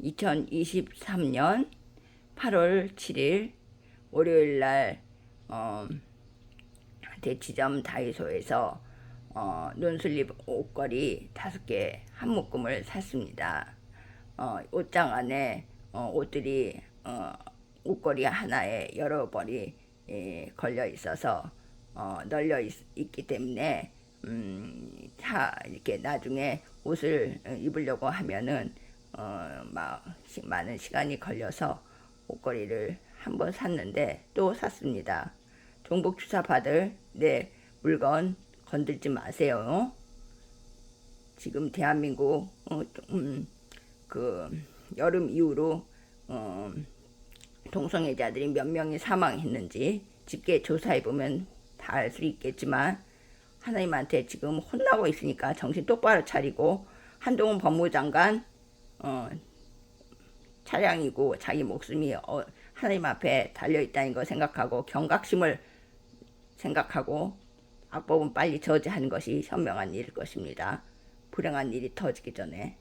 2023년 8월 7일 월요일 날 어, 대치점 다이소에서 어, 논슬립 옷걸이 다섯 개한 묶음을 샀습니다. 어, 옷장 안에 어, 옷들이 어, 옷걸이 하나에 여러 벌이 예, 걸려 있어서 어, 널려 있, 기 때문에 음, 차 이렇게 나중에 옷을 어, 입으려고 하면은 어, 막 시- 많은 시간이 걸려서 옷걸이를 한번 샀는데 또 샀습니다. 종복 주사 받을 내 물건 건들지 마세요. 지금 대한민국 어, 음, 그 여름 이후로 어, 동성애자들이 몇 명이 사망했는지 집계 조사해 보면 다 알 수 있겠지만 하나님한테 지금 혼나고 있으니까 정신 똑바로 차리고 한동훈 법무장관 어, 차량이고 자기 목숨이 어, 하나님 앞에 달려 있다는 거 생각하고 경각심을 생각하고 악법은 빨리 저지하는 것이 현명한 일일 것입니다. 불행한 일이 터지기 전에